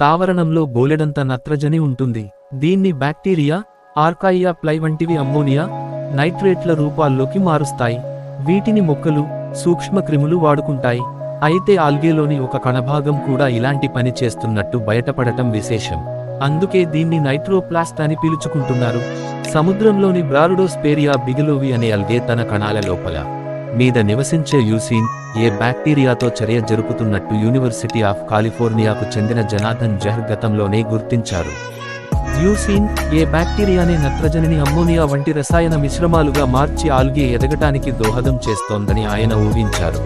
తావరణంలో బోలెడంత నత్రజని ఉంటుంది. దీన్ని బ్యాక్టీరియా ఆర్కాయియా ప్లై వంటివి అమ్మోనియా నైట్రేట్ల రూపాల్లోకి మారుస్తాయి. వీటిని మొక్కలు సూక్ష్మక్రిములు వాడుకుంటాయి. అయితే ఆల్గేలోని ఒక కణభాగం కూడా ఇలాంటి పని చేస్తున్నట్టు బయటపడటం విశేషం. అందుకే దీన్ని నైట్రోప్లాస్ట్ అని పిలుచుకుంటున్నారు. సముద్రంలోని బ్రారుడోస్పేరియా బిగిలోవి అనే అల్గే తన కణాల లోపల. మీద నివసించే యూసీన్ ఏ బ్యాక్టీరియాతో చర్య జరుపుతున్నట్టు యూనివర్సిటీ ఆఫ్ కాలిఫోర్నియాకు చెందిన జనాథన్ జహర్ గతంలోనే గుర్తించారు. యూసీన్ ఏ బ్యాక్టీరియానే నత్రజనిని అమ్మోనియా వంటి రసాయన మిశ్రమాలుగా మార్చి ఆల్గే ఎదగటానికి దోహదం చేస్తోందని ఆయన ఊహించారు.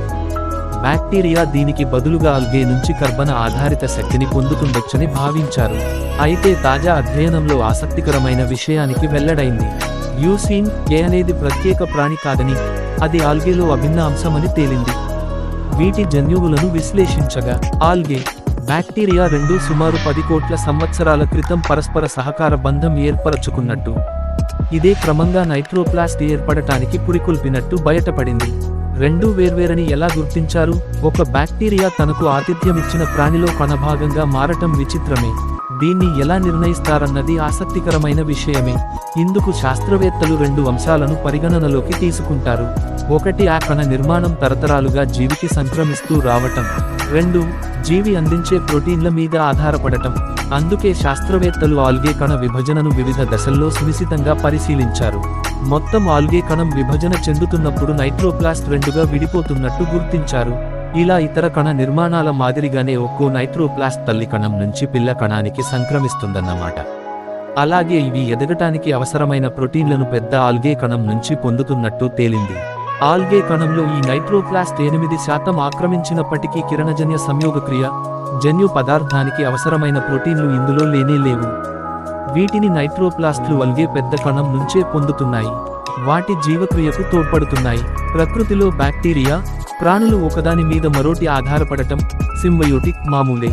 బ్యాక్టీరియా దీనికి బదులుగా ఆల్గే నుంచి కర్బన ఆధారిత శక్తిని పొందుతుండొచ్చని భావించారు. అయితే తాజా అధ్యయనంలో ఆసక్తికరమైన విషయానికి వెల్లడైంది. యూసీన్ ఏ అనేది ప్రత్యేక ప్రాణి కాదని అది ఆల్గేలో అభిన్న అంశమని తేలింది. వీటి జన్యువులను విశ్లేషించగా ఆల్గే బ్యాక్టీరియా రెండు సుమారు పది కోట్ల సంవత్సరాల క్రితం పరస్పర సహకార బంధం ఏర్పరచుకున్నట్టు. ఇదే క్రమంగా నైట్రోప్లాస్ట్ ఏర్పడటానికి పురికొల్పినట్టు బయటపడింది. రెండు వేర్వేరని ఎలా గుర్తించారు? ఒక బ్యాక్టీరియా తనకు ఆతిథ్యమిచ్చిన ప్రాణిలో కొనభాగంగా మారటం విచిత్రమే. దీన్ని ఎలా నిర్ణయిస్తారన్నది ఆసక్తికరమైన విషయమే. ఇందుకు శాస్త్రవేత్తలు రెండు అంశాలను పరిగణనలోకి తీసుకుంటారు. ఒకటి ఆ కణ నిర్మాణం తరతరాలుగా జీవికి సంక్రమిస్తూ రావటం. రెండు జీవి అందించే ప్రోటీన్ల మీద ఆధారపడటం. అందుకే శాస్త్రవేత్తలు ఆల్గే కణ విభజనను వివిధ దశల్లో సునిశితంగా పరిశీలించారు. మొత్తం ఆల్గే కణం విభజన చెందుతున్నప్పుడు నైట్రోప్లాస్ట్ రెండుగా విడిపోతున్నట్టు గుర్తించారు. ఇలా ఇతర కణ నిర్మాణాల మాదిరిగానే ఒక్కో నైట్రోప్లాస్ట్ తల్లి కణం నుంచి పిల్ల కణానికి సంక్రమిస్తుందన్నమాట. అలాగే ఇవి ఎదగటానికి అవసరమైన ప్రోటీన్లను పెద్ద ఆల్గే కణం నుంచి పొందుతున్నట్టు తేలింది. ఆల్గే కణంలో ఈ నైట్రోప్లాస్ట్ ఎనిమిది శాతం ఆక్రమించినప్పటికీ కిరణజన్య సంయోగక్రియ జన్యు పదార్థానికి అవసరమైన ప్రోటీన్లు ఇందులో లేనే లేవు. వీటిని నైట్రోప్లాస్ట్లు అల్గే పెద్ద కణం నుంచే పొందుతున్నాయి. వాటి జీవక్రియకు తోడ్పడుతున్నాయి. ప్రకృతిలో బ్యాక్టీరియా ప్రాణులు ఒకదాని మీద మరోటి ఆధారపడటం సింబయోటిక్ మామూలే.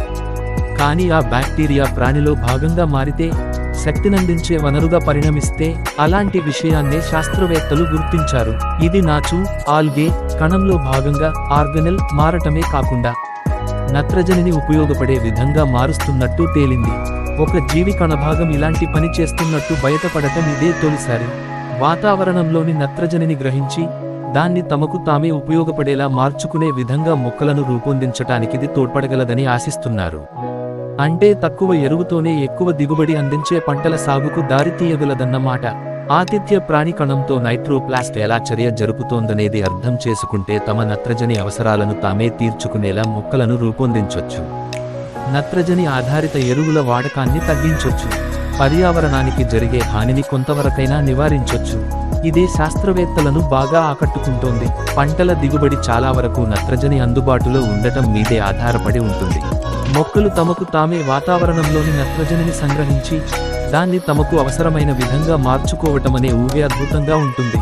కానీ ఆ బ్యాక్టీరియా ప్రాణిలో భాగంగా మారితే శక్తినందించే వనరుగా పరిణమిస్తే అలాంటి విషయాన్నే శాస్త్రవేత్తలు గుర్తించారు. ఇది నాచు ఆల్గే కణంలో భాగంగా ఆర్గనెల్ మారటమే కాకుండా నత్రజనిని ఉపయోగపడే విధంగా మారుస్తున్నట్టు తేలింది. ఒక జీవి కణభాగం ఇలాంటి పని చేస్తున్నట్టు బయటపడటం ఇదే తొలిసారి. వాతావరణంలోని నత్రజనిని గ్రహించి దాన్ని తమకు తామే ఉపయోగపడేలా మార్చుకునే విధంగా మొక్కలను రూపొందించటానికిది తోడ్పడగలదని ఆశిస్తున్నారు. అంటే తక్కువ ఎరువుతోనే ఎక్కువ దిగుబడి అందించే పంటల సాగుకు దారితీయగలదన్నమాట ఆతిథ్య ప్రాణి కణంతో నైట్రోప్లాస్ట్ ఎలా చర్య జరుపుతోందనేది అర్థం చేసుకుంటే తమ నత్రజని అవసరాలను తామే తీర్చుకునేలా మొక్కలను రూపొందించొచ్చు. నత్రజని ఆధారిత ఎరువుల వాడకాన్ని తగ్గించొచ్చు. పర్యావరణానికి జరిగే హానిని కొంతవరకైనా నివారించొచ్చు. ఇదే శాస్త్రవేత్తలను బాగా ఆకట్టుకుంటోంది. పంటల దిగుబడి చాలా వరకు నత్రజని అందుబాటులో ఉండటం మీదే ఆధారపడి ఉంటుంది. మొక్కలు తమకు తామే వాతావరణంలోని నత్రజనిని సంగ్రహించి దాన్ని తమకు అవసరమైన విధంగా మార్చుకోవటమనే ఊహే అద్భుతంగా ఉంటుంది.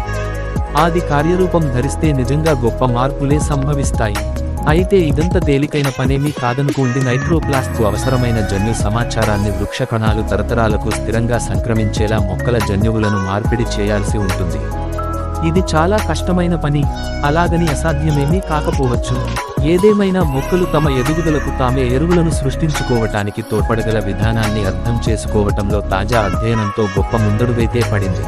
ఆది కార్యరూపం ధరిస్తే నిజంగా గొప్ప మార్పులే సంభవిస్తాయి. అయితే ఇదంత తేలికైన పనేమీ కాదనుకోండి నైట్రోప్లాస్ట్కు అవసరమైన జన్యు సమాచారాన్ని వృక్ష కణాలు తరతరాలకు స్థిరంగా సంక్రమించేలా మొక్కల జన్యువులను మార్పిడి చేయాల్సి ఉంటుంది. ఇది చాలా కష్టమైన పని. అలాగని అసాధ్యమేమీ కాకపోవచ్చు. ఏదేమైనా మొక్కలు తమ ఎదుగుదలకు తామే ఎరువులను సృష్టించుకోవటానికి తోడ్పడగల విధానాన్ని అర్థం చేసుకోవటంలో తాజా అధ్యయనంతో గొప్ప ముందడువైతే పడింది.